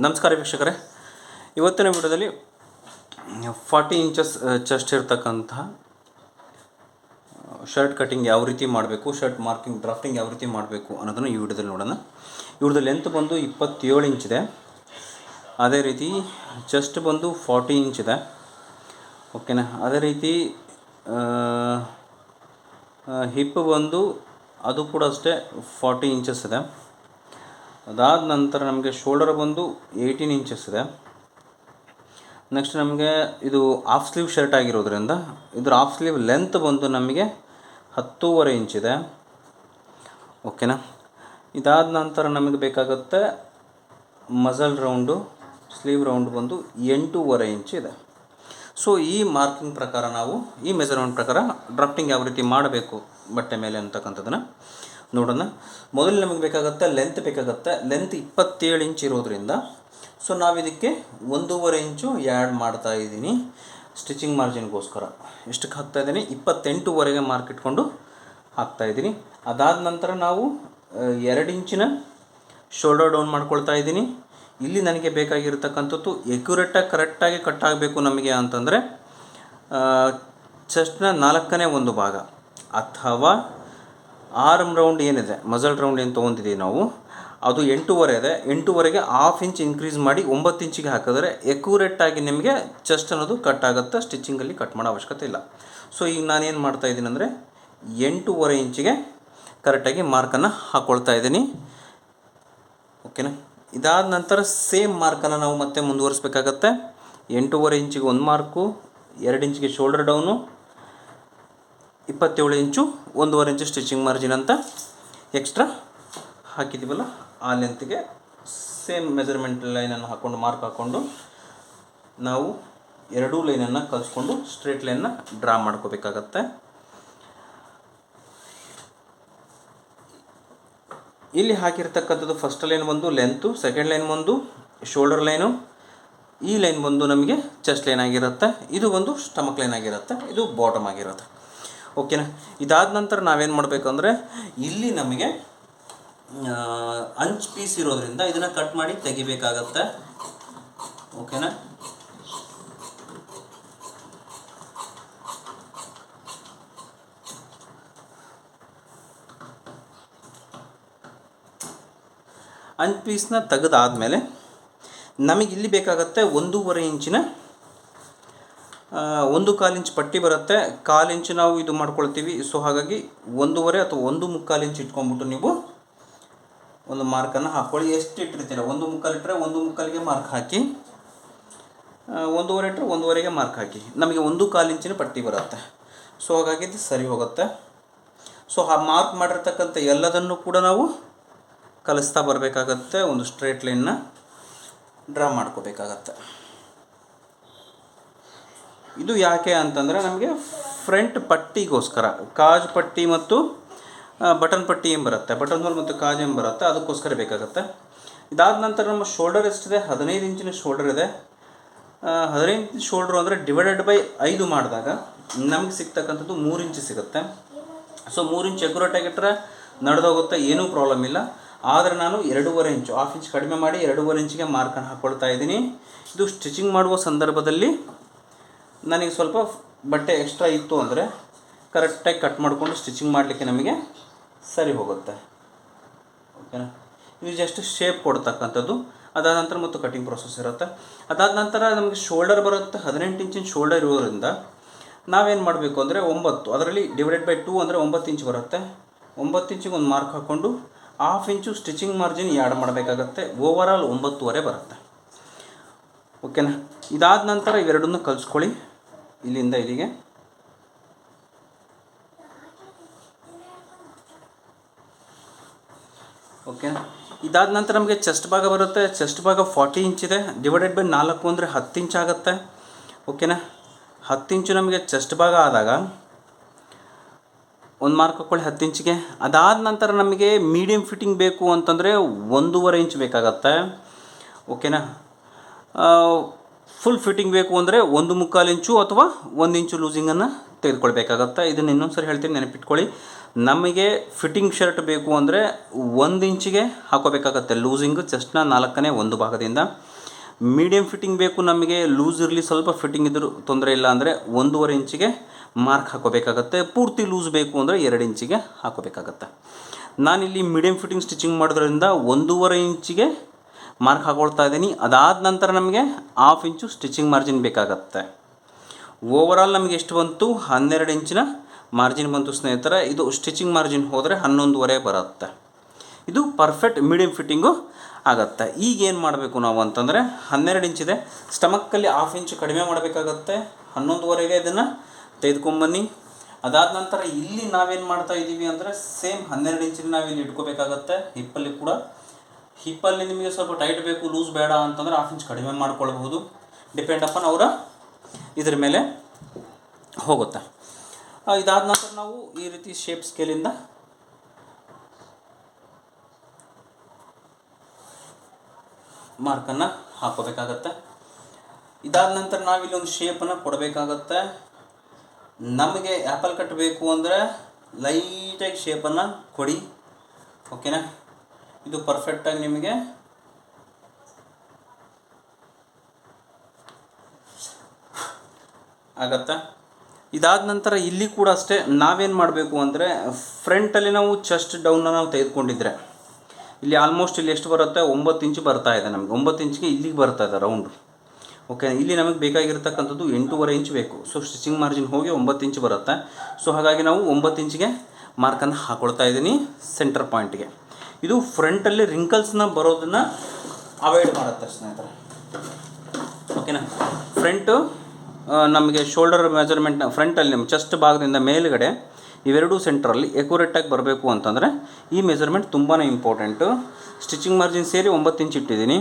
ನಮಸ್ಕಾರ ವೀಕ್ಷಕರೇ. ಇವತ್ತಿನ ವಿಡಿಯೋದಲ್ಲಿ ಫಾರ್ಟಿ ಇಂಚಸ್ ಚೆಸ್ಟ್ ಇರ್ತಕ್ಕಂತಹ ಶರ್ಟ್ ಕಟಿಂಗ್ ಯಾವ ರೀತಿ ಮಾಡಬೇಕು ಶರ್ಟ್ ಮಾರ್ಕಿಂಗ್ ಡ್ರಾಫ್ಟಿಂಗ್ ಯಾವ ರೀತಿ ಮಾಡಬೇಕು ಅನ್ನೋದನ್ನು ಈ ವಿಡಿಯೋದಲ್ಲಿ ನೋಡೋಣ. ಇವ್ರದ್ದು ಲೆಂತ್ ಬಂದು ಇಪ್ಪತ್ತೇಳು ಇಂಚಿದೆ ಅದೇ ರೀತಿ ಚೆಸ್ಟ್ ಬಂದು ಫಾರ್ಟಿ ಇಂಚ್ ಇದೆ. ಓಕೆನಾ ಅದೇ ರೀತಿ ಹಿಪ್ ಬಂದು ಅದು ಕೂಡ ಅಷ್ಟೇ ಫಾರ್ಟಿ ಇಂಚಸ್ ಇದೆ. ಅದಾದ ನಂತರ ನಮಗೆ ಶೋಲ್ಡರ್ ಬಂದು ಏಯ್ಟೀನ್ ಇಂಚಸ್ ಇದೆ. ನೆಕ್ಸ್ಟ್ ನಮಗೆ ಇದು ಆಫ್ ಸ್ಲೀವ್ ಶರ್ಟ್ ಆಗಿರೋದ್ರಿಂದ ಇದ್ರ ಆಫ್ ಸ್ಲೀವ್ ಲೆಂತ್ ಬಂದು ನಮಗೆ ಹತ್ತೂವರೆ ಇಂಚಿದೆ ಓಕೆನಾ ಇದಾದ ನಂತರ ನಮಗೆ ಬೇಕಾಗುತ್ತೆ ಮಜಲ್ ರೌಂಡು ಸ್ಲೀವ್ ರೌಂಡ್ ಬಂದು ಎಂಟೂವರೆ ಇಂಚ್ ಇದೆ. ಸೊ ಈ ಮಾರ್ಕಿಂಗ್ ಪ್ರಕಾರ ನಾವು, ಈ ಮೆಜರ್ಮೆಂಟ್ ಪ್ರಕಾರ ಡ್ರಾಫ್ಟಿಂಗ್ ಯಾವ ರೀತಿ ಮಾಡಬೇಕು ಬಟ್ಟೆ ಮೇಲೆ ಅಂತಕ್ಕಂಥದ್ದನ್ನು ನೋಡೋಣ. ಮೊದಲು ನಮಗೆ ಬೇಕಾಗುತ್ತೆ ಲೆಂತ್ ಬೇಕಾಗುತ್ತೆ. ಲೆಂತ್ ಇಪ್ಪತ್ತೇಳು ಇಂಚ್ ಇರೋದ್ರಿಂದ ಸೊ ನಾವಿದಕ್ಕೆ ಒಂದೂವರೆ ಇಂಚು ಆ್ಯಡ್ ಮಾಡ್ತಾ ಇದ್ದೀನಿ ಸ್ಟಿಚಿಂಗ್ ಮಾರ್ಜಿನ್ಗೋಸ್ಕರ ಎಷ್ಟಕ್ಕೆ ಹಾಕ್ತಾ ಇದ್ದೀನಿ? ಇಪ್ಪತ್ತೆಂಟುವರೆಗೆ ಮಾರ್ಕ್ ಇಟ್ಕೊಂಡು ಹಾಕ್ತಾ ಇದ್ದೀನಿ. ಅದಾದ ನಂತರ ನಾವು ಎರಡು ಇಂಚಿನ ಶೋಲ್ಡರ್ ಡೌನ್ ಮಾಡ್ಕೊಳ್ತಾ ಇದ್ದೀನಿ. ಇಲ್ಲಿ ನನಗೆ ಬೇಕಾಗಿರತಕ್ಕಂಥದ್ದು ಎಕ್ಯುರೇಟಾಗಿ ಕರೆಕ್ಟಾಗಿ ಕಟ್ ಆಗಬೇಕು ನಮಗೆ ಅಂತಂದರೆ ಚೆಸ್ಟ್ನ ನಾಲ್ಕನೇ ಒಂದು ಭಾಗ ಅಥವಾ ಆರ್ಮ್ ರೌಂಡ್ ಏನಿದೆ? ಮಜಲ್ ರೌಂಡ್ ಏನು ತೊಗೊತಿದ್ದೀವಿ ನಾವು? ಅದು ಎಂಟೂವರೆ ಇದೆ. ಎಂಟೂವರೆಗೆ ಹಾಫ್ ಇಂಚ್ ಇನ್ಕ್ರೀಸ್ ಮಾಡಿ ಒಂಬತ್ತು ಇಂಚಿಗೆ ಹಾಕಿದ್ರೆ ಎಕ್ಯುರೇಟಾಗಿ ನಿಮಗೆ ಚೆಸ್ಟ್ ಅನ್ನೋದು ಕಟ್ ಆಗುತ್ತೆ. ಸ್ಟಿಚಿಂಗಲ್ಲಿ ಕಟ್ ಮಾಡೋ ಅವಶ್ಯಕತೆ ಇಲ್ಲ. ಸೊ ಈಗ ನಾನೇನು ಮಾಡ್ತಾ ಇದ್ದೀನಿ ಅಂದರೆ ಎಂಟೂವರೆ ಇಂಚಿಗೆ ಕರೆಕ್ಟಾಗಿ ಮಾರ್ಕನ್ನು ಹಾಕ್ಕೊಳ್ತಾ ಇದ್ದೀನಿ. ಓಕೆನಾ ಇದಾದ ನಂತರ ಸೇಮ್ ಮಾರ್ಕನ್ನು ನಾವು ಮತ್ತೆ ಮುಂದುವರಿಸ್ಬೇಕಾಗತ್ತೆ. ಎಂಟೂವರೆ ಇಂಚಿಗೆ ಒಂದು ಮಾರ್ಕು ಎರಡು ಇಂಚಿಗೆ ಶೋಲ್ಡರ್ ಡೌನು ಇಪ್ಪತ್ತೇಳು ಇಂಚು ಒಂದೂವರೆ ಇಂಚು ಸ್ಟಿಚಿಂಗ್ ಮಾರ್ಜಿನ್ ಅಂತ ಎಕ್ಸ್ಟ್ರಾ ಹಾಕಿದ್ದೀವಲ್ಲ, ಆ ಲೆಂತ್ಗೆ ಸೇಮ್ ಮೆಜರ್ಮೆಂಟ್ ಲೈನನ್ನು ಹಾಕ್ಕೊಂಡು ಮಾರ್ಕ್ ಹಾಕ್ಕೊಂಡು ನಾವು ಎರಡೂ ಲೈನನ್ನು ಕಲಿಸ್ಕೊಂಡು ಸ್ಟ್ರೇಟ್ ಲೈನ್ನ ಡ್ರಾ ಮಾಡ್ಕೋಬೇಕಾಗತ್ತೆ. ಇಲ್ಲಿ ಹಾಕಿರ್ತಕ್ಕಂಥದ್ದು ಫಸ್ಟ್ ಲೈನ್ ಬಂದು ಲೆಂತು ಸೆಕೆಂಡ್ ಲೈನ್ ಬಂದು ಶೋಲ್ಡರ್ ಲೈನು ಈ ಲೈನ್ ಬಂದು ನಮಗೆ ಚೆಸ್ಟ್ ಲೈನ್ ಆಗಿರುತ್ತೆ. ಇದು ಒಂದು ಸ್ಟಮಕ್ ಲೈನ್ ಆಗಿರುತ್ತೆ, ಇದು ಬಾಟಮ್ ಆಗಿರುತ್ತೆ. ಓಕೆನಾ? ಇದಾದ ನಂತರ ನಾವೇನು ಮಾಡಬೇಕಂದ್ರೆ, ಇಲ್ಲಿ ನಮಗೆ ಅಂಚ್ ಪೀಸ್ ಇರೋದ್ರಿಂದ ಇದನ್ನು ಕಟ್ ಮಾಡಿ ತೆಗಿಬೇಕಾಗತ್ತೆ. ಓಕೆನಾ? ಅಂಚ್ ಪೀಸ್ನ ತೆಗೆದಾದ್ಮೇಲೆ, ನಮಗೆ ಇಲ್ಲಿ ಬೇಕಾಗತ್ತೆ ಒಂದೂವರೆ ಇಂಚಿನ ಒಂದು ಕಾಲು ಇಂಚ್ ಪಟ್ಟಿ ಬರುತ್ತೆ. ಕಾಲು ಇಂಚು ನಾವು ಇದು ಮಾಡ್ಕೊಳ್ತೀವಿ. ಸೊ ಹಾಗಾಗಿ ಒಂದೂವರೆ ಅಥವಾ ಒಂದು ಮುಕ್ಕಾಲು ಇಂಚ್ ಇಟ್ಕೊಂಡ್ಬಿಟ್ಟು ನೀವು ಒಂದು ಮಾರ್ಕನ್ನು ಹಾಕ್ಕೊಳ್ಳಿ ಎಷ್ಟು ಇಟ್ಟಿರ್ತೀರ? ಒಂದು ಮುಕ್ಕಾಲು ಇಟ್ಟರೆ ಒಂದು ಮುಕ್ಕಾಲಿಗೆ ಮಾರ್ಕ್ ಹಾಕಿ ಒಂದೂವರೆ ಇಟ್ಟರೆ ಒಂದೂವರೆಗೆ ಮಾರ್ಕ್ ಹಾಕಿ. ನಮಗೆ ಒಂದು ಕಾಲು ಇಂಚಿನ ಪಟ್ಟಿ ಬರುತ್ತೆ. ಸೊ ಹಾಗಾಗಿ ಇದು ಸರಿ ಹೋಗುತ್ತೆ. ಸೊ ಆ ಮಾರ್ಕ್ ಮಾಡಿರ್ತಕ್ಕಂಥ ಎಲ್ಲದನ್ನು ಕೂಡ ನಾವು ಕಲಿಸ್ತಾ ಬರಬೇಕಾಗತ್ತೆ. ಒಂದು ಸ್ಟ್ರೇಟ್ ಲೈನ್ನ ಡ್ರಾ ಮಾಡ್ಕೋಬೇಕಾಗತ್ತೆ. ಇದು ಯಾಕೆ ಅಂತಂದರೆ ನಮಗೆ ಫ್ರಂಟ್ ಪಟ್ಟಿಗೋಸ್ಕರ, ಕಾಜ್ ಪಟ್ಟಿ ಮತ್ತು ಬಟನ್ ಪಟ್ಟಿ ಏನು ಬರುತ್ತೆ? ಬಟನ್ ಹೋಲ್ ಮತ್ತು ಕಾಜ್ ಏನು ಬರುತ್ತೆ? ಅದಕ್ಕೋಸ್ಕರ ಬೇಕಾಗುತ್ತೆ. ಇದಾದ ನಂತರ ನಮ್ಮ ಶೋಲ್ಡರ್ ಎಷ್ಟಿದೆ ಹದಿನೈದು ಇಂಚಿನ ಶೋಲ್ಡರ್ ಇದೆ. ಹದಿನೈದು ಇಂಚ್ ಶೋಲ್ಡ್ರು ಅಂದರೆ ಡಿವೈಡೆಡ್ ಬೈ ಐದು ಮಾಡಿದಾಗ ನಮಗೆ ಸಿಗ್ತಕ್ಕಂಥದ್ದು ಮೂರು ಇಂಚು ಸಿಗುತ್ತೆ. ಸೊ ಮೂರು ಇಂಚ್ ಎಕ್ಯುರೇಟಾಗಿಟ್ಟರೆ ನಡೆದೋಗುತ್ತೆ, ಏನೂ ಪ್ರಾಬ್ಲಮ್ ಇಲ್ಲ. ಆದರೆ ನಾನು ಎರಡೂವರೆ ಇಂಚು ಹಾಫ್ ಇಂಚ್ ಕಡಿಮೆ ಮಾಡಿ ಎರಡೂವರೆ ಇಂಚಿಗೆ ಮಾರ್ಕನ್ನು ಹಾಕ್ಕೊಳ್ತಾ ಇದ್ದೀನಿ. ಇದು ಸ್ಟಿಚಿಂಗ್ ಮಾಡುವ ಸಂದರ್ಭದಲ್ಲಿ ನನಗೆ ಸ್ವಲ್ಪ ಬಟ್ಟೆ ಎಕ್ಸ್ಟ್ರಾ ಇತ್ತು ಅಂದರೆ ಕರೆಕ್ಟಾಗಿ ಕಟ್ ಮಾಡಿಕೊಂಡು ಸ್ಟಿಚಿಂಗ್ ಮಾಡಲಿಕ್ಕೆ ನಮಗೆ ಸರಿ ಹೋಗುತ್ತೆ. ಓಕೆನಾ ಇದು ಜಸ್ಟ್ ಶೇಪ್ ಕೊಡ್ತಕ್ಕಂಥದ್ದು. ಅದಾದ ನಂತರ ಮತ್ತು ಕಟಿಂಗ್ ಪ್ರೊಸೆಸ್ ಇರುತ್ತೆ. ಅದಾದ ನಂತರ ನಮಗೆ ಶೋಲ್ಡರ್ ಬರುತ್ತೆ. ಹದಿನೆಂಟು ಇಂಚಿನ ಶೋಲ್ಡರ್ ಇರೋದ್ರಿಂದ ನಾವೇನು ಮಾಡಬೇಕು ಅಂದರೆ ಒಂಬತ್ತು, ಅದರಲ್ಲಿ ಡಿವೈಡೆಡ್ ಬೈ ಟೂ ಅಂದರೆ ಒಂಬತ್ತು ಇಂಚ್ ಬರುತ್ತೆ. ಒಂಬತ್ತು ಇಂಚಿಗೆ ಒಂದು ಮಾರ್ಕ್ ಹಾಕ್ಕೊಂಡು ಹಾಫ್ ಇಂಚು ಸ್ಟಿಚಿಂಗ್ ಮಾರ್ಜಿನ್ ಎರಡು ಮಾಡಬೇಕಾಗತ್ತೆ. ಓವರಾಲ್ ಒಂಬತ್ತುವರೆ ಬರುತ್ತೆ. ಓಕೆನಾ ಇದಾದ ನಂತರ ಇವೆರಡನ್ನೂ ಕಲಿಸ್ಕೊಳ್ಳಿ. ಇಲ್ಲಿಂದ ಇಲ್ಲಿಗೆ? ಓಕೆ ಇದಾದ ನಂತರ ನಮಗೆ ಚೆಸ್ಟ್ ಭಾಗ ಬರುತ್ತೆ. ಚೆಸ್ಟ್ ಭಾಗ ಫಾರ್ಟಿ ಇಂಚ್ ಇದೆ. ಡಿವೈಡೆಡ್ ಬೈ ನಾಲ್ಕು ಅಂದರೆ ಹತ್ತು ಇಂಚ್ ಆಗುತ್ತೆ. ಓಕೆನಾ ಹತ್ತು ಇಂಚು ನಮಗೆ ಚೆಸ್ಟ್ ಭಾಗ ಆದಾಗ ಒಂದು ಮಾರ್ಕ್ ಹಾಕ್ಕೊಳ್ಳಿ ಹತ್ತು ಇಂಚಿಗೆ ಅದಾದ ನಂತರ ನಮಗೆ ಮೀಡಿಯಮ್ ಫಿಟ್ಟಿಂಗ್ ಬೇಕು ಅಂತಂದರೆ ಒಂದೂವರೆ ಇಂಚ್ ಬೇಕಾಗತ್ತೆ. ಓಕೆನಾ ಫುಲ್ ಫಿಟ್ಟಿಂಗ್ ಬೇಕು ಅಂದರೆ ಒಂದು ಮುಕ್ಕಾಲು ಇಂಚು ಅಥವಾ ಒಂದು ಇಂಚು ಲೂಸಿಂಗನ್ನು ತೆಗೆದುಕೊಳ್ಬೇಕಾಗತ್ತೆ? ಇದನ್ನು ಇನ್ನೊಂದು ಸರಿ ಹೇಳ್ತೀನಿ, ನೆನಪಿಟ್ಕೊಳ್ಳಿ. ನಮಗೆ ಫಿಟ್ಟಿಂಗ್ ಶರ್ಟ್ ಬೇಕು ಅಂದರೆ ಒಂದು ಇಂಚಿಗೆ ಹಾಕೋಬೇಕಾಗತ್ತೆ. ಲೂಸಿಂಗ್ ಚೆಸ್ಟ್ನ ನಾಲ್ಕನೇ ಒಂದು ಭಾಗದಿಂದ. ಮೀಡಿಯಮ್ ಫಿಟ್ಟಿಂಗ್ ಬೇಕು ನಮಗೆ ಲೂಸ್ ಇರಲಿ ಸ್ವಲ್ಪ ಫಿಟ್ಟಿಂಗ್ ಇದ್ದರೂ ತೊಂದರೆ ಇಲ್ಲ ಅಂದರೆ ಒಂದೂವರೆ ಇಂಚಿಗೆ ಮಾರ್ಕ್ ಹಾಕೋಬೇಕಾಗತ್ತೆ. ಪೂರ್ತಿ ಲೂಸ್ ಬೇಕು ಅಂದರೆ ಎರಡು ಇಂಚಿಗೆ ಹಾಕೋಬೇಕಾಗತ್ತೆ. ನಾನಿಲ್ಲಿ ಮೀಡಿಯಮ್ ಫಿಟ್ಟಿಂಗ್ ಸ್ಟಿಚಿಂಗ್ ಮಾಡೋದ್ರಿಂದ ಒಂದೂವರೆ ಇಂಚಿಗೆ ಮಾರ್ಕ್ ಹಾಕೊಳ್ತಾ ಇದ್ದೀನಿ. ಅದಾದ ನಂತರ ನಮಗೆ ಹಾಫ್ ಇಂಚು ಸ್ಟಿಚಿಂಗ್ ಮಾರ್ಜಿನ್ ಬೇಕಾಗತ್ತೆ. ಓವರಾಲ್ ನಮಗೆ ಎಷ್ಟು ಬಂತು? ಹನ್ನೆರಡು ಇಂಚಿನ ಮಾರ್ಜಿನ್ ಬಂತು ಸ್ನೇಹಿತರೆ. ಇದು ಸ್ಟಿಚಿಂಗ್ ಮಾರ್ಜಿನ್ ಹೋದರೆ ಹನ್ನೊಂದುವರೆ ಬರುತ್ತೆ. ಇದು ಪರ್ಫೆಕ್ಟ್ ಮೀಡಿಯಂ ಫಿಟ್ಟಿಂಗು ಆಗುತ್ತೆ. ಈಗ ಏನು ಮಾಡಬೇಕು ನಾವು ಅಂತಂದರೆ, ಹನ್ನೆರಡು ಇಂಚಿದೆ. ಸ್ಟಮಕ್ಕಲ್ಲಿ ಹಾಫ್ ಇಂಚು ಕಡಿಮೆ ಮಾಡಬೇಕಾಗತ್ತೆ. ಹನ್ನೊಂದುವರೆಗೆ ಇದನ್ನು ತೆಗೆದುಕೊಂಬನ್ನಿ ಅದಾದ ನಂತರ ಇಲ್ಲಿ ನಾವೇನು ಮಾಡ್ತಾ ಇದ್ದೀವಿ ಅಂದರೆ ಸೇಮ್ ಹನ್ನೆರಡು ಇಂಚಿನ ನಾವಿಲ್ಲಿ ಇಟ್ಕೋಬೇಕಾಗತ್ತೆ. ಹಿಪ್ಪಲ್ಲಿ ಕೂಡ ಹಿಪ್ಪಲ್ಲಿ ನಿಮಗೆ ಸ್ವಲ್ಪ ಟೈಟ್ ಬೇಕು ಲೂಸ್ ಬೇಡ ಅಂತಂದರೆ ಹಾಫ್ ಇಂಚ್ ಕಡಿಮೆ ಮಾಡ್ಕೊಳ್ಬಹುದು. ಡಿಪೆಂಡ್ ಅಪಾನ್ ಅವರ ಇದ್ರ ಮೇಲೆ ಹೋಗುತ್ತೆ. ಇದಾದ ನಂತರ ನಾವು ಈ ರೀತಿ ಶೇಪ್ ಸ್ಕೇಲಿಂದ ಮಾರ್ಕನ್ನು ಹಾಕೋಬೇಕಾಗತ್ತೆ. ಇದಾದ ನಂತರ ನಾವಿಲ್ಲಿ ಒಂದು ಶೇಪನ್ನು ಕೊಡಬೇಕಾಗತ್ತೆ. ನಮಗೆ ಆ್ಯಪಲ್ ಕಟ್ ಬೇಕು ಅಂದರೆ ಲೈಟಾಗಿ ಶೇಪನ್ನು ಕೊಡಿ. ಓಕೆನಾ ಇದು ಪರ್ಫೆಕ್ಟಾಗಿ ನಿಮಗೆ ಆಗತ್ತಾ? ಇದಾದ ನಂತರ ಇಲ್ಲಿ ಕೂಡ ಅಷ್ಟೇ ನಾವೇನು ಮಾಡಬೇಕು ಅಂದರೆ ಫ್ರಂಟಲ್ಲಿ ನಾವು ಚೆಸ್ಟ್ ಡೌನ್ನ ನಾವು ತೆಗೆದುಕೊಂಡಿದ್ರೆ. ಇಲ್ಲಿ ಆಲ್ಮೋಸ್ಟ್ ಇಲ್ಲಿ ಎಷ್ಟು ಬರುತ್ತೆ? ಒಂಬತ್ತು ಇಂಚು ಬರ್ತಾ ಇದೆ ನಮಗೆ. ಒಂಬತ್ತು ಇಂಚಿಗೆ ಇಲ್ಲಿಗೆ ಬರ್ತಾ ಇದೆ ರೌಂಡ್ ಓಕೆ ಇಲ್ಲಿ ನಮಗೆ ಬೇಕಾಗಿರ್ತಕ್ಕಂಥದ್ದು ಎಂಟೂವರೆ ಇಂಚ್ ಬೇಕು. ಸೊ ಸ್ಟಿಚಿಂಗ್ ಮಾರ್ಜಿನ್ ಹೋಗಿ ಒಂಬತ್ತು ಇಂಚ್ ಬರುತ್ತೆ. ಸೊ ಹಾಗಾಗಿ ನಾವು ಒಂಬತ್ತು ಇಂಚಿಗೆ ಮಾರ್ಕನ್ನು ಹಾಕೊಳ್ತಾ ಇದ್ದೀನಿ ಸೆಂಟರ್ ಪಾಯಿಂಟ್ಗೆ ಇದು ಫ್ರಂಟಲ್ಲಿ ರಿಂಕಲ್ಸ್ನ ಬರೋದನ್ನ ಅವಾಯ್ಡ್ ಮಾಡುತ್ತೆ ಸ್ನೇಹಿತರೆ. ಓಕೆನಾ ಫ್ರಂಟು ನಮಗೆ ಶೋಲ್ಡರ್ ಮೆಜರ್ಮೆಂಟ್ನ ಫ್ರಂಟಲ್ಲಿ ನಮ್ಮ ಚೆಸ್ಟ್ ಭಾಗದಿಂದ ಮೇಲುಗಡೆ ಇವೆರಡೂ ಸೆಂಟ್ರಲ್ಲಿ ಎಕ್ಯುರೇಟಾಗಿ ಬರಬೇಕು ಅಂತಂದರೆ ಈ ಮೆಜರ್ಮೆಂಟ್ ತುಂಬಾ ಇಂಪಾರ್ಟೆಂಟು ಸ್ಟಿಚಿಂಗ್ ಮಾರ್ಜಿನ್ ಸೇರಿ ಒಂಬತ್ತು ಇಂಚ್ ಇಟ್ಟಿದ್ದೀನಿ.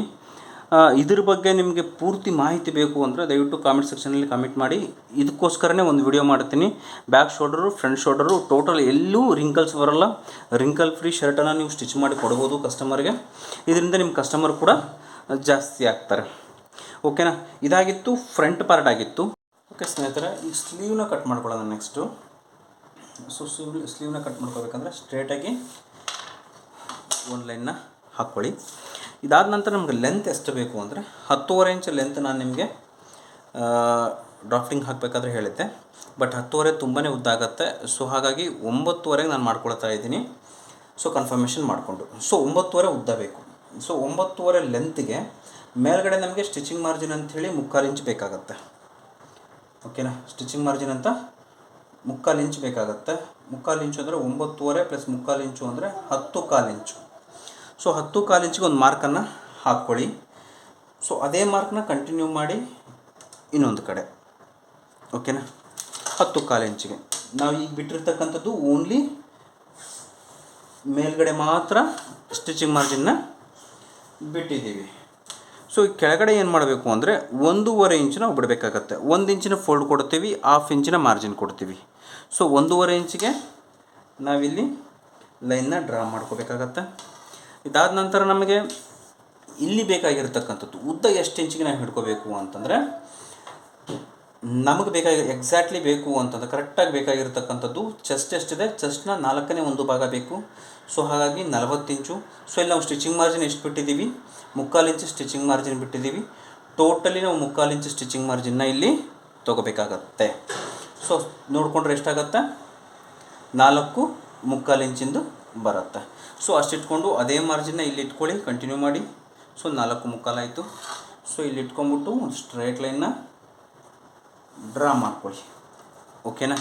ಇದ್ರ ಬಗ್ಗೆ ನಿಮಗೆ ಪೂರ್ತಿ ಮಾಹಿತಿ ಬೇಕು ಅಂದರೆ ದಯವಿಟ್ಟು ಕಾಮೆಂಟ್ ಸೆಕ್ಷನಲ್ಲಿ ಕಮೆಂಟ್ ಮಾಡಿ. ಇದಕ್ಕೋಸ್ಕರನೇ ಒಂದು ವಿಡಿಯೋ ಮಾಡ್ತೀನಿ. Back shoulder front shoulder total ಎಲ್ಲೂ ರಿಂಕಲ್ಸ್ ಬರೋಲ್ಲ. ರಿಂಕಲ್ ಫ್ರೀ ಶರ್ಟನ್ನು ನೀವು ಸ್ಟಿಚ್ ಮಾಡಿ ಕೊಡ್ಬೋದು ಕಸ್ಟಮರ್ಗೆ ಇದರಿಂದ ನಿಮ್ಮ ಕಸ್ಟಮರ್ ಕೂಡ ಜಾಸ್ತಿ ಆಗ್ತಾರೆ. ಓಕೆನಾ ಇದಾಗಿತ್ತು ಫ್ರಂಟ್ ಪಾರ್ಟ್ ಆಗಿತ್ತು. ಓಕೆ ಸ್ನೇಹಿತರೆ, ಈ ಸ್ಲೀವ್ನ ಕಟ್ ಮಾಡ್ಕೊಳ್ಳೋಣ ನೆಕ್ಸ್ಟು ಸೊ ಸ್ಲೀವ್ ಸ್ಲೀವ್ನ ಕಟ್ ಮಾಡ್ಕೋಬೇಕಂದ್ರೆ ಸ್ಟ್ರೇಟಾಗಿ ಒಂದು ಲೈನ್ನ ಹಾಕ್ಕೊಳ್ಳಿ. ಇದಾದ ನಂತರ ನಮಗೆ ಲೆಂತ್ ಎಷ್ಟು ಬೇಕು ಅಂದರೆ ಹತ್ತುವರೆ ಇಂಚ್ ಲೆಂತ್ ನಾನು ನಿಮಗೆ ಡ್ರಾಫ್ಟಿಂಗ್ ಹಾಕಬೇಕಾದ್ರೆ ಹೇಳಿದ್ದೆ. ಬಟ್ ಹತ್ತುವರೆ ತುಂಬಾ ಉದ್ದ ಆಗುತ್ತೆ. ಸೊ ಹಾಗಾಗಿ ಒಂಬತ್ತುವರೆಗೆ ನಾನು ಮಾಡ್ಕೊಳ್ತಾ ಇದ್ದೀನಿ. ಸೊ ಕನ್ಫರ್ಮೇಷನ್ ಮಾಡಿಕೊಂಡು. ಸೊ ಒಂಬತ್ತುವರೆ ಉದ್ದ ಬೇಕು. ಸೊ ಒಂಬತ್ತುವರೆ ಲೆಂತ್ಗೆ ಮೇಲ್ಗಡೆ ನಮಗೆ ಸ್ಟಿಚಿಂಗ್ ಮಾರ್ಜಿನ್ ಅಂಥೇಳಿ ಮುಕ್ಕಾಲು ಇಂಚ್ ಬೇಕಾಗತ್ತೆ. ಓಕೆನಾ ಸ್ಟಿಚಿಂಗ್ ಮಾರ್ಜಿನ್ ಅಂತ ಮುಕ್ಕಾಲು ಇಂಚ್ ಬೇಕಾಗತ್ತೆ. ಮುಕ್ಕಾಲು ಇಂಚು ಅಂದರೆ ಒಂಬತ್ತುವರೆ ಪ್ಲಸ್ ಮುಕ್ಕಾಲು ಇಂಚು ಅಂದರೆ ಹತ್ತು ಕಾಲು ಇಂಚು ಸೊ ಹತ್ತು ಕಾಲೇಜಿಗೆ ಒಂದು ಮಾರ್ಕನ್ನು ಹಾಕ್ಕೊಳ್ಳಿ. ಸೊ ಅದೇ ಮಾರ್ಕ್ನ ಕಂಟಿನ್ಯೂ ಮಾಡಿ ಇನ್ನೊಂದು ಕಡೆ. ಓಕೆನಾ ಹತ್ತು ಕಾಲು ಇಂಚಿಗೆ ನಾವು ಈಗ ಬಿಟ್ಟಿರ್ತಕ್ಕಂಥದ್ದು ಓನ್ಲಿ ಮೇಲ್ಗಡೆ ಮಾತ್ರ ಸ್ಟಿಚಿಂಗ್ ಮಾರ್ಜಿನ್ನ ಬಿಟ್ಟಿದ್ದೀವಿ. ಸೊ ಈ ಕೆಳಗಡೆ ಏನು ಮಾಡಬೇಕು ಅಂದರೆ ಒಂದೂವರೆ ಇಂಚು ನಾವು ಬಿಡಬೇಕಾಗತ್ತೆ. ಒಂದು ಇಂಚಿನ ಫೋಲ್ಡ್ ಕೊಡ್ತೀವಿ ಹಾಫ್ ಇಂಚಿನ ಮಾರ್ಜಿನ್ ಕೊಡ್ತೀವಿ. ಸೊ ಒಂದೂವರೆ ಇಂಚಿಗೆ ನಾವಿಲ್ಲಿ ಲೈನ್ನ ಡ್ರಾ ಮಾಡ್ಕೋಬೇಕಾಗತ್ತೆ. ಇದಾದ ನಂತರ ನಮಗೆ ಇಲ್ಲಿ ಬೇಕಾಗಿರ್ತಕ್ಕಂಥದ್ದು ಉದ್ದ ಎಷ್ಟು ಇಂಚಿಗೆ ನಾವು ಹಿಡ್ಕೋಬೇಕು ಅಂತಂದರೆ, ನಮಗೆ ಬೇಕಾಗಿ ಎಕ್ಸಾಕ್ಟ್ಲಿ ಬೇಕು ಅಂತಂದ್ರೆ ಕರೆಕ್ಟಾಗಿ ಬೇಕಾಗಿರ್ತಕ್ಕಂಥದ್ದು ಚೆಸ್ಟ್ ಎಷ್ಟಿದೆ? ಚೆಸ್ಟ್ನ ನಾಲ್ಕನೇ ಒಂದು ಭಾಗ ಬೇಕು. ಸೊ ಹಾಗಾಗಿ ನಲವತ್ತು ಇಂಚು. ಸೊ ಇಲ್ಲಿ ನಾವು ಸ್ಟಿಚಿಂಗ್ ಮಾರ್ಜಿನ್ ಎಷ್ಟು ಬಿಟ್ಟಿದ್ದೀವಿ? ಮುಕ್ಕಾಲು ಇಂಚು ಸ್ಟಿಚಿಂಗ್ ಮಾರ್ಜಿನ್ ಬಿಟ್ಟಿದ್ದೀವಿ. ಟೋಟಲಿ ನಾವು ಮುಕ್ಕಾಲು ಇಂಚು ಸ್ಟಿಚಿಂಗ್ ಮಾರ್ಜಿನ್ನ ಇಲ್ಲಿ ತೊಗೋಬೇಕಾಗತ್ತೆ. ಸೊ ನೋಡಿಕೊಂಡ್ರೆ ಎಷ್ಟಾಗತ್ತೆ? ನಾಲ್ಕು ಮುಕ್ಕಾಲು ಇಂಚಿಂದು ಬರುತ್ತೆ. ಸೊ ಅಷ್ಟಿಟ್ಕೊಂಡು ಅದೇ ಮಾರ್ಜಿನ್ನ ಇಲ್ಲಿ ಇಟ್ಕೊಳ್ಳಿ ಕಂಟಿನ್ಯೂ ಮಾಡಿ. ಸೊ ನಾಲ್ಕು ಮುಕ್ಕಾಲಾಯಿತು ಸೊ ಇಲ್ಲಿ ಇಟ್ಕೊಂಬಿಟ್ಟು ಒಂದು ಸ್ಟ್ರೈಟ್ ಲೈನ್ನ ಡ್ರಾ ಮಾಡ್ಕೊಳ್ಳಿ. ಓಕೆನಾ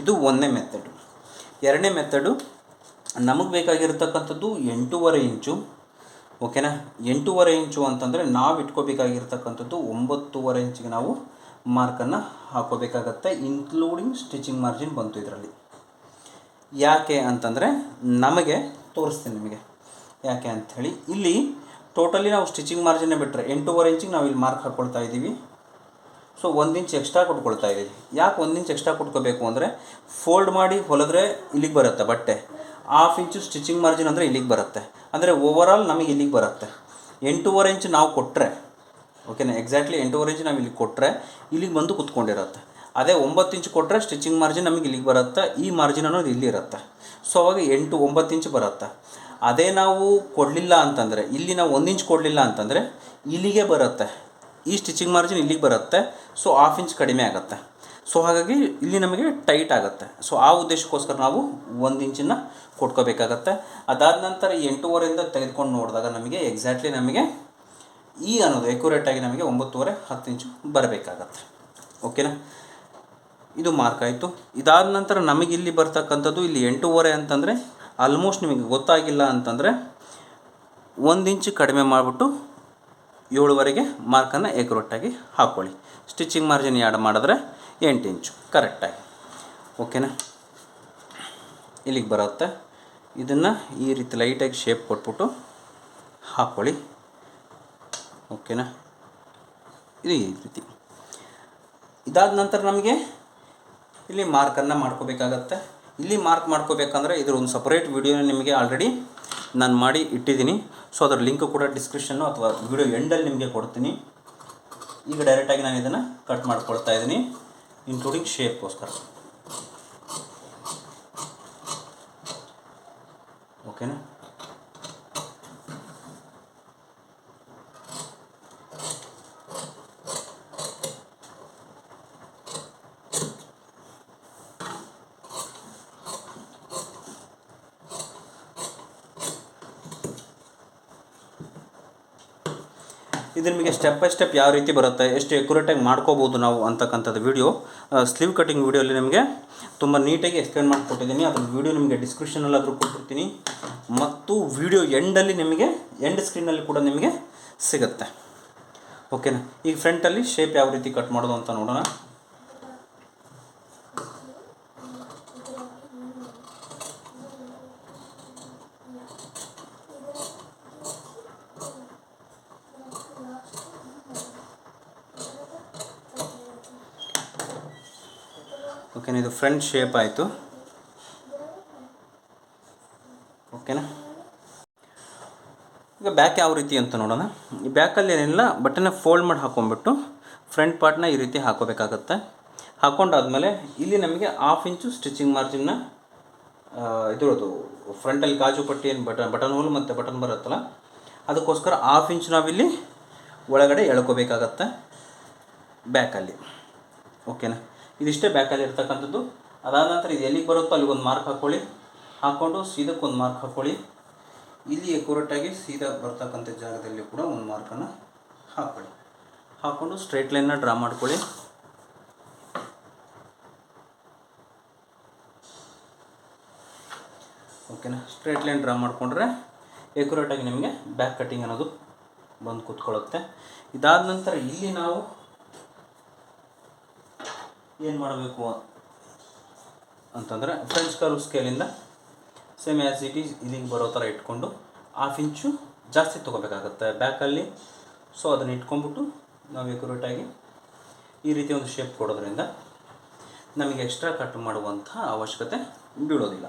ಇದು ಒಂದನೇ ಮೆಥಡು ಎರಡನೇ ಮೆಥಡು ನಮಗೆ ಬೇಕಾಗಿರ್ತಕ್ಕಂಥದ್ದು ಎಂಟೂವರೆ ಇಂಚು. ಓಕೆನಾ ಎಂಟೂವರೆ ಇಂಚು ಅಂತಂದರೆ ನಾವು ಇಟ್ಕೋಬೇಕಾಗಿರ್ತಕ್ಕಂಥದ್ದು ಒಂಬತ್ತೂವರೆ ಇಂಚಿಗೆ ನಾವು ಮಾರ್ಕನ್ನು ಹಾಕೋಬೇಕಾಗತ್ತೆ ಇನ್ಕ್ಲೂಡಿಂಗ್ ಸ್ಟಿಚಿಂಗ್ ಮಾರ್ಜಿನ್ ಬಂತು ಇದರಲ್ಲಿ. ಯಾಕೆ ಅಂತಂದರೆ ನಮಗೆ ತೋರಿಸ್ತೀನಿ ನಿಮಗೆ. ಯಾಕೆ ಅಂಥೇಳಿ, ಇಲ್ಲಿ ಟೋಟಲಿ ನಾವು ಸ್ಟಿಚಿಂಗ್ ಮಾರ್ಜಿನ್ನೇ ಬಿಟ್ಟರೆ ಎಂಟೂವರೆ ಇಂಚಿಗೆ ನಾವು ಇಲ್ಲಿ ಮಾರ್ಕ್ ಹಾಕ್ಕೊಳ್ತಾ ಇದ್ದೀವಿ. ಸೊ ಒಂದು ಇಂಚ್ ಎಕ್ಸ್ಟ್ರಾ ಕೊಟ್ಕೊಳ್ತಾ ಇದ್ದೀವಿ. ಯಾಕೆ ಒಂದು ಇಂಚ್ ಎಕ್ಸ್ಟ್ರಾ ಕೊಟ್ಕೋಬೇಕು ಅಂದರೆ ಫೋಲ್ಡ್ ಮಾಡಿ ಹೊಲಿದ್ರೆ ಇಲ್ಲಿಗೆ ಬರುತ್ತೆ ಬಟ್ಟೆ. ಹಾಫ್ ಇಂಚು ಸ್ಟಿಚಿಂಗ್ ಮಾರ್ಜಿನ್ ಅಂದರೆ ಇಲ್ಲಿಗೆ ಬರುತ್ತೆ. ಅಂದರೆ ಓವರಾಲ್ ನಮಗೆ ಇಲ್ಲಿಗೆ ಬರುತ್ತೆ. ಎಂಟೂವರೆ ಇಂಚ್ ನಾವು ಕೊಟ್ಟರೆ ಓಕೆನಾ ಎಕ್ಸಾಕ್ಟ್ಲಿ ಎಂಟೂವರೆ ಇಂಚ್ ನಾವು ಇಲ್ಲಿಗೆ ಕೊಟ್ಟರೆ ಇಲ್ಲಿಗೆ ಬಂದು ಕುತ್ಕೊಂಡಿರುತ್ತೆ. ಅದೇ ಒಂಬತ್ತು ಇಂಚ್ ಕೊಟ್ಟರೆ ಸ್ಟಿಚಿಂಗ್ ಮಾರ್ಜಿನ್ ನಮಗೆ ಇಲ್ಲಿಗೆ ಬರುತ್ತೆ, ಈ ಮಾರ್ಜಿನ್ ಅನ್ನೋದು ಇಲ್ಲಿ ಇರುತ್ತೆ ಸೊ ಅವಾಗ ಎಂಟು ಒಂಬತ್ತು ಇಂಚ್ ಬರುತ್ತೆ? ಅದೇ ನಾವು ಕೊಡಲಿಲ್ಲ ಅಂತಂದರೆ, ಇಲ್ಲಿ ನಾವು ಒಂದು ಇಂಚ್ ಕೊಡಲಿಲ್ಲ ಅಂತಂದರೆ, ಇಲ್ಲಿಗೆ ಬರುತ್ತೆ. ಈ ಸ್ಟಿಚಿಂಗ್ ಮಾರ್ಜಿನ್ ಇಲ್ಲಿಗೆ ಬರುತ್ತೆ. ಸೊ ಹಾಫ್ ಇಂಚ್ ಕಡಿಮೆ ಆಗುತ್ತೆ. ಸೊ ಹಾಗಾಗಿ ಇಲ್ಲಿ ನಮಗೆ ಟೈಟ್ ಆಗುತ್ತೆ. ಸೊ ಆ ಉದ್ದೇಶಕ್ಕೋಸ್ಕರ ನಾವು ಒಂದು ಇಂಚನ್ನು ಕೊಟ್ಕೋಬೇಕಾಗತ್ತೆ. ಅದಾದ ನಂತರ ಎಂಟುವರೆಯಿಂದ ತೆಗೆದುಕೊಂಡು ನೋಡಿದಾಗ ನಮಗೆ ಎಕ್ಸಾಕ್ಟ್ಲಿ ನಮಗೆ ಈ ಅನ್ನೋದು ಎಕ್ಯುರೇಟಾಗಿ ನಮಗೆ ಒಂಬತ್ತುವರೆ ಹತ್ತು ಇಂಚು ಬರಬೇಕಾಗತ್ತೆ. ಓಕೆನಾ ಇದು ಮಾರ್ಕ್ ಆಯಿತು. ಇದಾದ ನಂತರ ನಮಗೆ ಇಲ್ಲಿ ಬರ್ತಕ್ಕಂಥದ್ದು ಇಲ್ಲಿ ಎಂಟೂವರೆ ಅಂತಂದರೆ ಆಲ್ಮೋಸ್ಟ್ ನಿಮಗೆ ಗೊತ್ತಾಗಿಲ್ಲ ಅಂತಂದರೆ ಒಂದು ಇಂಚು ಕಡಿಮೆ ಮಾಡಿಬಿಟ್ಟು ಏಳುವರೆಗೆ ಮಾರ್ಕನ್ನು ಎಗ್ರೊಟ್ಟಾಗಿ ಹಾಕ್ಕೊಳ್ಳಿ ಸ್ಟಿಚಿಂಗ್ ಮಾರ್ಜಿನ್ ಯಾಡ್ ಮಾಡಿದ್ರೆ ಎಂಟು ಇಂಚು ಕರೆಕ್ಟಾಗಿ ಓಕೆನಾ ಇಲ್ಲಿಗೆ ಬರುತ್ತೆ. ಇದನ್ನು ಈ ರೀತಿ ಲೈಟಾಗಿ ಶೇಪ್ ಕೊಟ್ಬಿಟ್ಟು ಹಾಕ್ಕೊಳ್ಳಿ ಓಕೆನಾ ಇದು ಈ ರೀತಿ. ಇದಾದ ನಂತರ ನಮಗೆ ಇಲ್ಲಿ ಮಾರ್ಕನ್ನು ಮಾಡ್ಕೋಬೇಕಾಗತ್ತೆ. ಇಲ್ಲಿ ಮಾರ್ಕ್ ಮಾಡ್ಕೋಬೇಕಂದ್ರೆ ಇದ್ರ ಒಂದು ಸಪ್ರೇಟ್ ವಿಡಿಯೋನ ನಿಮಗೆ ಆಲ್ರೆಡಿ ನಾನು ಮಾಡಿ ಇಟ್ಟಿದ್ದೀನಿ. ಸೊ ಅದರ ಲಿಂಕ್ ಕೂಡ ಡಿಸ್ಕ್ರಿಪ್ಷನ್ನು ಅಥವಾ ವಿಡಿಯೋ ಎಂಡಲ್ಲಿ ನಿಮಗೆ ಕೊಡ್ತೀನಿ. ಈಗ ಡೈರೆಕ್ಟಾಗಿ ನಾನು ಇದನ್ನು ಕಟ್ ಮಾಡ್ಕೊಳ್ತಾ ಇದ್ದೀನಿ. ಇನ್ಕ್ಲೂಡಿಂಗ್ ಶೇಪ್ಗೋಸ್ಕರ ಓಕೆನಾ ಇದು ನಿಮಗೆ ಸ್ಟೆಪ್ ಬೈ ಸ್ಟೆಪ್ ಯಾವ ರೀತಿ ಬರುತ್ತೆ, ಎಷ್ಟು ಎಕ್ಯುರೇಟಾಗಿ ಮಾಡ್ಕೋಬೋದು ನಾವು ಅಂತಕ್ಕಂಥದ್ದು ವಿಡಿಯೋ ಸ್ಲೀವ್ ಕಟಿಂಗ್ ವೀಡಿಯೋಲಿ ನಿಮಗೆ ತುಂಬ ನೀಟಾಗಿ ಎಕ್ಸ್ಪ್ಲೇನ್ ಮಾಡಿಕೊಟ್ಟಿದ್ದೀನಿ. ಅದ್ರ ವೀಡಿಯೋ ನಿಮಗೆ ಡಿಸ್ಕ್ರಿಪ್ಷನಲ್ಲಾದರೂ ಕೊಟ್ಟಿರ್ತೀನಿ. ಮತ್ತು ವಿಡಿಯೋ ಎಂಡಲ್ಲಿ ನಿಮಗೆ ಎಂಡ್ ಸ್ಕ್ರೀನಲ್ಲಿ ಕೂಡ ನಿಮಗೆ ಸಿಗುತ್ತೆ. ಓಕೆನಾ ಈಗ ಫ್ರಂಟಲ್ಲಿ ಶೇಪ್ ಯಾವ ರೀತಿ ಕಟ್ ಮಾಡೋದು ಅಂತ ನೋಡೋಣ. ಓಕೆನಾ ಇದು ಫ್ರಂಟ್ ಶೇಪ್ ಆಯಿತು. ಓಕೆನಾ ಈಗ ಬ್ಯಾಕ್ ಯಾವ ರೀತಿ ಅಂತ ನೋಡೋಣ. ಈ ಬ್ಯಾಕಲ್ಲಿ ಏನಿಲ್ಲ ಬಟನ್ನ ಫೋಲ್ಡ್ ಮಾಡಿ ಹಾಕೊಂಡ್ಬಿಟ್ಟು ಫ್ರಂಟ್ ಪಾರ್ಟ್ನ ಈ ರೀತಿ ಹಾಕೋಬೇಕಾಗತ್ತೆ. ಹಾಕೊಂಡಾದ್ಮೇಲೆ ಇಲ್ಲಿ ನಮಗೆ ಹಾಫ್ ಇಂಚು ಸ್ಟಿಚಿಂಗ್ ಮಾರ್ಜಿನ್ನ ಇದಿರೋದು ಫ್ರಂಟಲ್ಲಿ ಕಾಜು ಪಟ್ಟಿ ಏನು ಬಟನ್ ಬಟನ್ ಹೋಲ್ ಮತ್ತು ಬಟನ್ ಬರುತ್ತಲ್ಲ, ಅದಕ್ಕೋಸ್ಕರ ಹಾಫ್ ಇಂಚ್ ನಾವಿಲ್ಲಿ ಒಳಗಡೆ ಎಳ್ಕೋಬೇಕಾಗತ್ತೆ. ಬ್ಯಾಕಲ್ಲಿ ಓಕೆನಾ ಇದಿಷ್ಟೇ ಬ್ಯಾಕಲ್ಲಿ ಇರ್ತಕ್ಕಂಥದ್ದು. ಅದಾದ ನಂತರ ಇದು ಎಲ್ಲಿಗೆ ಬರುತ್ತೋ ಅಲ್ಲಿಗೆ ಒಂದು ಮಾರ್ಕ್ ಹಾಕ್ಕೊಳ್ಳಿ ಹಾಕ್ಕೊಂಡು ಸೀದಕ್ಕೆ ಒಂದು ಮಾರ್ಕ್ ಹಾಕ್ಕೊಳ್ಳಿ ಇಲ್ಲಿ ಎಕ್ಯುರೇಟಾಗಿ ಸೀದಾ ಬರ್ತಕ್ಕಂಥ ಜಾಗದಲ್ಲಿ ಕೂಡ ಒಂದು ಮಾರ್ಕನ್ನು ಹಾಕ್ಕೊಳ್ಳಿ ಹಾಕ್ಕೊಂಡು ಸ್ಟ್ರೈಟ್ ಲೈನ್ನ ಡ್ರಾ ಮಾಡ್ಕೊಳ್ಳಿ. ಓಕೆನಾ ಸ್ಟ್ರೈಟ್ ಲೈನ್ ಡ್ರಾ ಮಾಡಿಕೊಂಡ್ರೆ ಎಕ್ಯುರೇಟಾಗಿ ನಿಮಗೆ ಬ್ಯಾಕ್ ಕಟ್ಟಿಂಗ್ ಅನ್ನೋದು ಬಂದು ಕೂತ್ಕೊಳ್ಳುತ್ತೆ. ಇದಾದ ನಂತರ ಇಲ್ಲಿ ನಾವು ಏನು ಮಾಡಬೇಕು ಅಂತಂದರೆ ಫ್ರೆಂಚ್ ಕರ್ವ್ ಸ್ಕೇಲಿಂದ ಸೇಮ್ ಆ್ಯಸ್ ಇಟ್ ಈಸ್ ಇಲ್ಲಿಗೆ ಬರೋ ಥರ ಇಟ್ಕೊಂಡು ಹಾಫ್ ಇಂಚು ಜಾಸ್ತಿ ತೊಗೋಬೇಕಾಗತ್ತೆ ಬ್ಯಾಕಲ್ಲಿ ಸೊ ಅದನ್ನು ಇಟ್ಕೊಂಡ್ಬಿಟ್ಟು ನಾವು ಎಕ್ಯುರೇಟಾಗಿ ಈ ರೀತಿ ಒಂದು ಶೇಪ್ ಕೊಡೋದ್ರಿಂದ ನಮಗೆ ಎಕ್ಸ್ಟ್ರಾ ಕಟ್ ಮಾಡುವಂಥ ಅವಶ್ಯಕತೆ ಬೀಳೋದಿಲ್ಲ.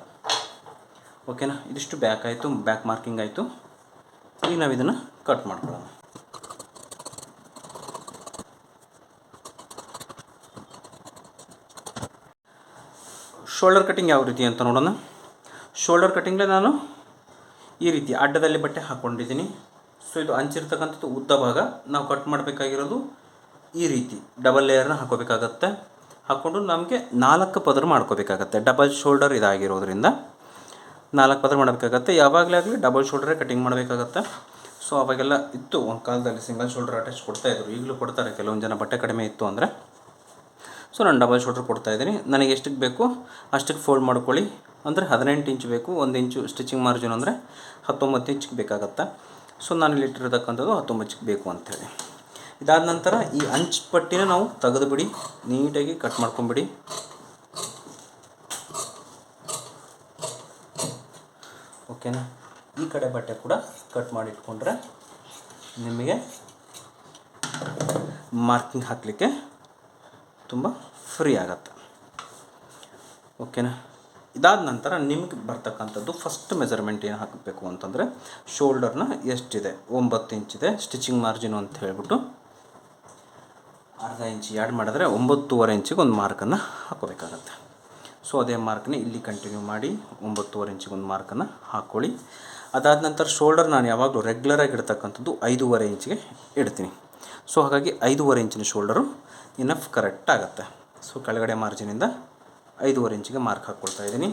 ಓಕೆನಾ ಇದಿಷ್ಟು ಬ್ಯಾಕ್ ಆಯಿತು ಬ್ಯಾಕ್ ಮಾರ್ಕಿಂಗ್ ಆಯಿತು. ಈಗ ನಾವು ಇದನ್ನು ಕಟ್ ಮಾಡ್ಕೊಳ್ಳೋಣ. ಶೋಲ್ಡರ್ ಕಟಿಂಗ್ ಯಾವ ರೀತಿ ಅಂತ ನೋಡೋಣ. ಶೋಲ್ಡರ್ ಕಟಿಂಗ್ಲೆ ನಾನು ಈ ರೀತಿ ಅಡ್ಡದಲ್ಲಿ ಬಟ್ಟೆ ಹಾಕ್ಕೊಂಡಿದ್ದೀನಿ ಸೊ ಇದು ಹಂಚಿರ್ತಕ್ಕಂಥದ್ದು ಉದ್ದ ಭಾಗ. ನಾವು ಕಟ್ ಮಾಡಬೇಕಾಗಿರೋದು ಈ ರೀತಿ ಡಬಲ್ ಲೇಯರ್ನ ಹಾಕೋಬೇಕಾಗತ್ತೆ. ಹಾಕ್ಕೊಂಡು ನಮಗೆ ನಾಲ್ಕು ಪದರ ಮಾಡ್ಕೋಬೇಕಾಗತ್ತೆ. ಡಬಲ್ ಶೋಲ್ಡರ್ ಇದಾಗಿರೋದ್ರಿಂದ ನಾಲ್ಕು ಪದರ ಮಾಡಬೇಕಾಗತ್ತೆ. ಯಾವಾಗಲೇ ಆಗಲಿ ಡಬಲ್ ಶೋಲ್ಡರೇ ಕಟಿಂಗ್ ಮಾಡಬೇಕಾಗತ್ತೆ. ಸೊ ಅವಾಗೆಲ್ಲ ಇತ್ತು. ಒಂದು ಕಾಲದಲ್ಲಿ ಸಿಂಗಲ್ ಶೋಲ್ಡರ್ ಅಟ್ಯಾಚ್ ಕೊಡ್ತಾಯಿದ್ರು ಈಗಲೂ ಕೊಡ್ತಾರೆ. ಕೆಲವೊಂದು ಜನ ಬಟ್ಟೆ ಕಡಿಮೆ ಇತ್ತು ಅಂದರೆ. ಸೊ ನಾನು ಡಬಲ್ ಶೋಲ್ಡ್ರ್ ಕೊಡ್ತಾ ಇದ್ದೀನಿ. ನನಗೆ ಎಷ್ಟಕ್ಕೆ ಬೇಕು ಅಷ್ಟಕ್ಕೆ ಫೋಲ್ಡ್ ಮಾಡ್ಕೊಳ್ಳಿ. ಅಂದರೆ ಹದಿನೆಂಟು ಇಂಚ್ ಬೇಕು, ಒಂದು ಇಂಚು ಸ್ಟಿಚಿಂಗ್ ಮಾರ್ಜಿನ್ ಅಂದರೆ ಹತ್ತೊಂಬತ್ತು ಇಂಚ್ಗೆ ಬೇಕಾಗತ್ತೆ? ಸೊ ನಾನು ಇಲ್ಲಿ ಇಟ್ಟಿರ್ತಕ್ಕಂಥದ್ದು ಹತ್ತೊಂಬತ್ತು ಇಂಚ್ಗೆ ಬೇಕು ಅಂಥೇಳಿ. ಇದಾದ ನಂತರ ಈ ಅಂಚು ಪಟ್ಟಿನ ನಾವು ತೆಗೆದುಬಿಡಿ. ನೀಟಾಗಿ ಕಟ್ ಮಾಡ್ಕೊಂಬಿಡಿ. ಓಕೆನಾ ಈ ಕಡೆ ಬಟ್ಟೆ ಕೂಡ ಕಟ್ ಮಾಡಿ ಇಟ್ಕೊಂಡ್ರೆ ನಿಮಗೆ ಮಾರ್ಕಿಂಗ್ ಹಾಕಲಿಕ್ಕೆ ತುಂಬ ಫ್ರೀ ಆಗತ್ತೆ. ಓಕೆನಾ ಇದಾದ ನಂತರ ನಿಮಗೆ ಬರ್ತಕ್ಕಂಥದ್ದು ಫಸ್ಟ್ ಮೆಜರ್ಮೆಂಟ್ ಏನು ಹಾಕಬೇಕು ಅಂತಂದರೆ ಶೋಲ್ಡರ್ನ ಎಷ್ಟಿದೆ? ಒಂಬತ್ತು ಇಂಚಿದೆ ಸ್ಟಿಚಿಂಗ್ ಮಾರ್ಜಿನ್ ಅಂತ ಹೇಳ್ಬಿಟ್ಟು ಅರ್ಧ ಇಂಚ್ ಆ್ಯಡ್ ಮಾಡಿದ್ರೆ ಒಂಬತ್ತೂವರೆ ಇಂಚಿಗೆ ಒಂದು ಮಾರ್ಕನ್ನು ಹಾಕೋಬೇಕಾಗತ್ತೆ ಸೊ ಅದೇ ಮಾರ್ಕ್ನ ಇಲ್ಲಿ ಕಂಟಿನ್ಯೂ ಮಾಡಿ ಒಂಬತ್ತುವರೆ ಇಂಚಿಗೆ ಒಂದು ಮಾರ್ಕನ್ನು ಹಾಕ್ಕೊಳ್ಳಿ ಅದಾದ ನಂತರ ಶೋಲ್ಡರ್ ನಾನು ಯಾವಾಗಲೂ ರೆಗ್ಯುಲರಾಗಿ ಇಡ್ತಕ್ಕಂಥದ್ದು ಐದೂವರೆ ಇಂಚಿಗೆ ಇಡ್ತೀನಿ. ಸೊ ಹಾಗಾಗಿ ಐದೂವರೆ ಇಂಚಿನ ಶೋಲ್ಡರು ಇನಫ್ ಕರೆಕ್ಟ್ ಆಗುತ್ತೆ. ಸೊ ಕೆಳಗಡೆ ಮಾರ್ಜಿನಿಂದ ಐದೂವರೆ ಇಂಚಿಗೆ ಮಾರ್ಕ್ ಹಾಕ್ಕೊಳ್ತಾ ಇದ್ದೀನಿ.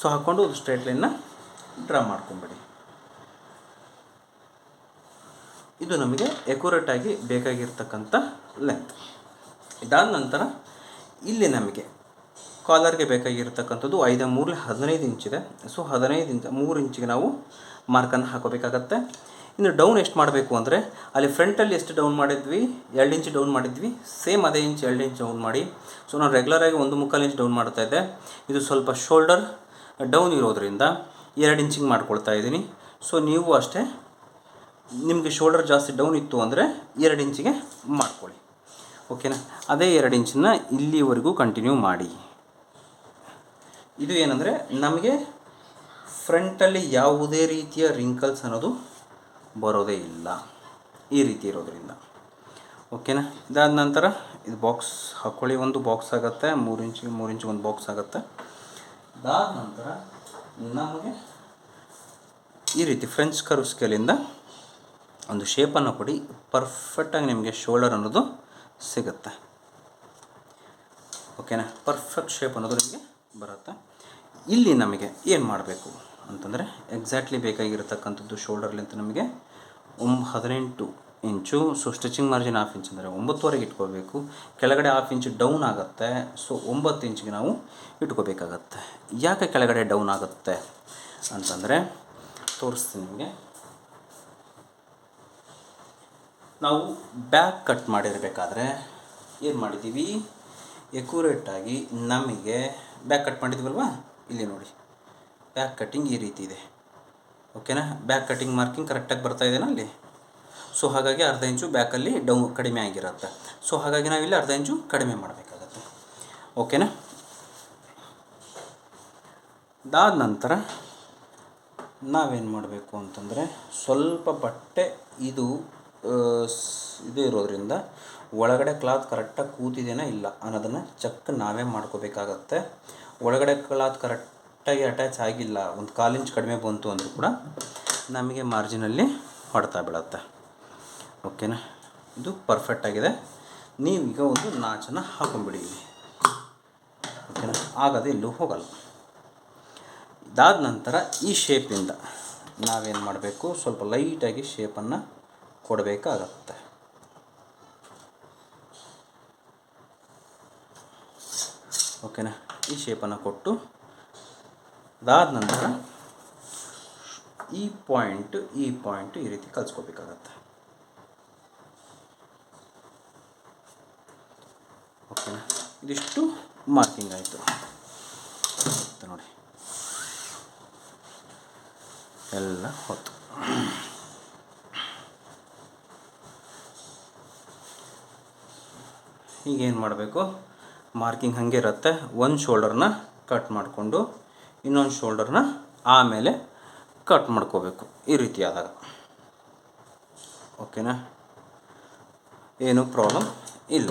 ಸೊ ಹಾಕ್ಕೊಂಡು ಒಂದು ಸ್ಟ್ರೇಟ್ ಲೈನ್ನ ಡ್ರಾ ಮಾಡ್ಕೊಂಬಿಡಿ. ಇದು ನಮಗೆ ಎಕ್ಯುರೇಟಾಗಿ ಬೇಕಾಗಿರ್ತಕ್ಕಂಥ ಲೆಂತ್ ಇದಾದ ನಂತರ ಇಲ್ಲಿ ನಮಗೆ ಕಾಲರ್ಗೆ ಬೇಕಾಗಿರ್ತಕ್ಕಂಥದ್ದು ಐದು ಮೂರಲ್ಲಿ ಹದಿನೈದು ಇಂಚಿದೆ ಸೊ ಹದಿನೈದು ಇಂಚ ಮೂರು ಇಂಚಿಗೆ ನಾವು ಮಾರ್ಕನ್ನು ಹಾಕೋಬೇಕಾಗತ್ತೆ. ಇನ್ನು ಡೌನ್ ಎಷ್ಟು ಮಾಡಬೇಕು ಅಂದರೆ ಅಲ್ಲಿ ಫ್ರಂಟಲ್ಲಿ ಎಷ್ಟು ಡೌನ್ ಮಾಡಿದ್ವಿ? ಎರಡು ಇಂಚ್ ಡೌನ್ ಮಾಡಿದ್ವಿ. ಸೇಮ್ ಅದೇ ಇಂಚ್ ಎರಡು ಇಂಚ್ ಡೌನ್ ಮಾಡಿ. ಸೊ ನಾನು ರೆಗ್ಯುಲರಾಗಿ ಒಂದು ಮುಕ್ಕಾಲು ಇಂಚ್ ಡೌನ್ ಮಾಡ್ತಾ ಇದ್ದೆ. ಇದು ಸ್ವಲ್ಪ ಶೋಲ್ಡರ್ ಡೌನ್ ಇರೋದ್ರಿಂದ ಎರಡು ಇಂಚಿಗೆ ಮಾಡ್ಕೊಳ್ತಾ ಇದ್ದೀನಿ. ಸೊ ನೀವು ಅಷ್ಟೇ ನಿಮಗೆ ಶೋಲ್ಡರ್ ಜಾಸ್ತಿ ಡೌನ್ ಇತ್ತು ಅಂದರೆ ಎರಡು ಇಂಚಿಗೆ ಮಾಡ್ಕೊಳ್ಳಿ. ಓಕೆನಾ ಅದೇ ಎರಡು ಇಂಚನ್ನ ಇಲ್ಲಿವರೆಗೂ ಕಂಟಿನ್ಯೂ ಮಾಡಿ. ಇದು ಏನಂದರೆ ನಮಗೆ ಫ್ರಂಟಲ್ಲಿ ಯಾವುದೇ ರೀತಿಯ ರಿಂಕಲ್ಸ್ ಅನ್ನೋದು ಬರೋದೇ ಇಲ್ಲ. ಈ ರೀತಿ ಇರೋದ್ರಿಂದ. ಓಕೆನಾ ಇದಾದ ನಂತರ ಇದು ಬಾಕ್ಸ್ ಹಾಕೊಳ್ಳಿ. ಒಂದು ಬಾಕ್ಸ್ ಆಗುತ್ತೆ, ಮೂರು ಇಂಚಿಗೆ ಮೂರು ಇಂಚಿಗೆ ಒಂದು ಬಾಕ್ಸ್ ಆಗುತ್ತೆ. ಇದಾದ ನಂತರ ನಮಗೆ ಈ ರೀತಿ ಫ್ರೆಂಚ್ ಕರ್ವ್ ಸ್ಕೇಲಿಂದ ಒಂದು ಶೇಪನ್ನು ಕೊಡಿ. ಪರ್ಫೆಕ್ಟಾಗಿ ನಿಮಗೆ ಶೋಲ್ಡರ್ ಅನ್ನೋದು ಸಿಗುತ್ತೆ. ಓಕೆನಾ ಪರ್ಫೆಕ್ಟ್ ಶೇಪ್ ಅನ್ನೋದು ನಿಮಗೆ ಬರುತ್ತೆ. ಇಲ್ಲಿ ನಮಗೆ ಏನು ಮಾಡಬೇಕು? ಅಂತಂದರೆ ಎಕ್ಸಾಕ್ಟ್ಲಿ ಬೇಕಾಗಿರತಕ್ಕಂಥದ್ದು ಶೋಲ್ಡರ್ ಲೆಂತ್ ನಮಗೆ ಒಂಬ ಹದಿನೆಂಟು inch. So stitching margin half inch ಅಂದರೆ ಒಂಬತ್ತುವರೆಗೆ ಇಟ್ಕೋಬೇಕು. ಕೆಳಗಡೆ ಹಾಫ್ ಇಂಚ್ ಡೌನ್ ಆಗುತ್ತೆ. ಸೊ ಒಂಬತ್ತು ಇಂಚಿಗೆ ನಾವು ಇಟ್ಕೋಬೇಕಾಗತ್ತೆ. ಯಾಕೆ ಕೆಳಗಡೆ ಡೌನ್ ಆಗುತ್ತೆ ಅಂತಂದರೆ ತೋರಿಸ್ತೀನಿ ನಿಮಗೆ. ನಾವು ಬ್ಯಾಕ್ ಕಟ್ ಮಾಡಿರಬೇಕಾದ್ರೆ ಏನು ಮಾಡಿದ್ದೀವಿ ಎಕ್ಯುರೇಟಾಗಿ ನಮಗೆ ಬ್ಯಾಕ್ ಕಟ್ ಮಾಡಿದ್ದೀವಲ್ವಾ ಇಲ್ಲಿ ನೋಡಿ. ಬ್ಯಾಕ್ ಕಟ್ಟಿಂಗ್ ಈ ರೀತಿ ಇದೆ. ಓಕೆನಾ ಬ್ಯಾಕ್ ಕಟ್ಟಿಂಗ್ ಮಾರ್ಕಿಂಗ್ ಕರೆಕ್ಟಾಗಿ ಬರ್ತಾ ಇದೆನಾ ಅಲ್ಲಿ? ಸೊ ಹಾಗಾಗಿ ಅರ್ಧ ಇಂಚು ಬ್ಯಾಕಲ್ಲಿ ಡೌನ್ ಕಡಿಮೆ ಆಗಿರುತ್ತೆ. ಸೊ ಹಾಗಾಗಿ ನಾವಿಲ್ಲಿ ಅರ್ಧ ಇಂಚು ಕಡಿಮೆ ಮಾಡಬೇಕಾಗತ್ತೆ. ಓಕೆನಾ ಅದಾದ ನಂತರ ನಾವೇನು ಮಾಡಬೇಕು ಅಂತಂದರೆ ಸ್ವಲ್ಪ ಬಟ್ಟೆ ಇದು ಇದು ಇರೋದ್ರಿಂದ ಒಳಗಡೆ ಕ್ಲಾತ್ ಕರೆಕ್ಟಾಗಿ ಕೂತಿದೆಯಾ ಇಲ್ಲ ಅನ್ನೋದನ್ನು ಚೆಕ್ ನಾವೇ ಮಾಡ್ಕೋಬೇಕಾಗತ್ತೆ. ಒಳಗಡೆ ಕ್ಲಾತ್ ಕರೆಕ್ಟಾಗಿ ಅಟ್ಯಾಚ್ ಆಗಿಲ್ಲ, ಒಂದು ಕಾಲು ಇಂಚ್ ಕಡಿಮೆ ಬಂತು ಅಂದರೂ ಕೂಡ ನಮಗೆ ಮಾರ್ಜಿನಲ್ಲಿ ಹೊಡ್ತಾ ಬಿಡುತ್ತೆ ಓಕೆನಾ ಇದು ಪರ್ಫೆಕ್ಟ್ ಆಗಿದೆ. ನೀವೀಗ ಒಂದು ನಾಚನ್ನು ಹಾಕೊಂಡ್ಬಿಡಿ ಓಕೆನಾ ಆಗದೆ ಎಲ್ಲೂ ಹೋಗಲ್ಲ. ಇದಾದ ನಂತರ ಈ ಶೇಪಿಂದ ನಾವೇನು ಮಾಡಬೇಕು? ಸ್ವಲ್ಪ ಲೈಟಾಗಿ ಶೇಪನ್ನು ಕೊಡಬೇಕಾಗತ್ತೆ. ಓಕೆನಾ ಈ ಶೇಪನ್ನು ಕೊಟ್ಟು ಅದಾದ ನಂತರ ಈ ಪಾಯಿಂಟ್ ಈ ಪಾಯಿಂಟ್ ಈ ರೀತಿ ಕಲಿಸ್ಕೋಬೇಕಾಗತ್ತೆ. ಓಕೆನಾ ಇದಿಷ್ಟು ಮಾರ್ಕಿಂಗ್ ಆಯಿತು. ನೋಡಿ. ಎಲ್ಲ ಹೊತ್ತು ಈಗೇನು ಮಾಡಬೇಕು? ಮಾರ್ಕಿಂಗ್ ಹಾಗೆ ಇರುತ್ತೆ. ಒಂದು ಶೋಲ್ಡರ್ನ ಕಟ್ ಮಾಡಿಕೊಂಡು ಇನ್ನೊಂದು ಶೋಲ್ಡರ್ನ ಆಮೇಲೆ ಕಟ್ ಮಾಡ್ಕೋಬೇಕು, ಈ ರೀತಿ ಆದಾಗ ಓಕೆನಾ? ಏನು ಪ್ರಾಬ್ಲಮ್ ಇಲ್ಲ.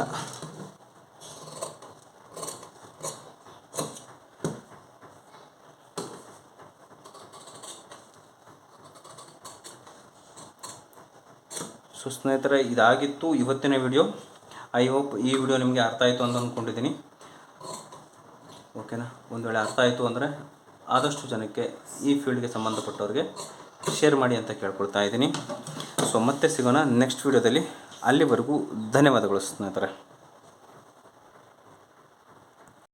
ಸೊ ಸ್ನೇಹಿತರೆ, ಇದಾಗಿತ್ತು ಇವತ್ತಿನ ವಿಡಿಯೋ. ಐ ಹೋಪ್ ಈ ವಿಡಿಯೋ ನಿಮಗೆ ಅರ್ಥ ಆಯಿತು ಅಂತ ಅಂದ್ಕೊಂಡಿದ್ದೀನಿ. ಓಕೆನಾ? ಒಂದು ವೇಳೆ ಅರ್ಥ ಆಯಿತು ಅಂದರೆ ಆದಷ್ಟು ಜನಕ್ಕೆ ಈ ಫೀಲ್ಡ್ಗೆ ಸಂಬಂಧಪಟ್ಟವ್ರಿಗೆ ಶೇರ್ ಮಾಡಿ ಅಂತ ಕೇಳ್ಕೊಳ್ತಾ ಇದ್ದೀನಿ. ಸೊ ಮತ್ತೆ ಸಿಗೋಣ ನೆಕ್ಸ್ಟ್ ವಿಡಿಯೋದಲ್ಲಿ ಅಲ್ಲಿವರೆಗೂ ಧನ್ಯವಾದಗಳು ಸ್ನೇಹಿತರೆ.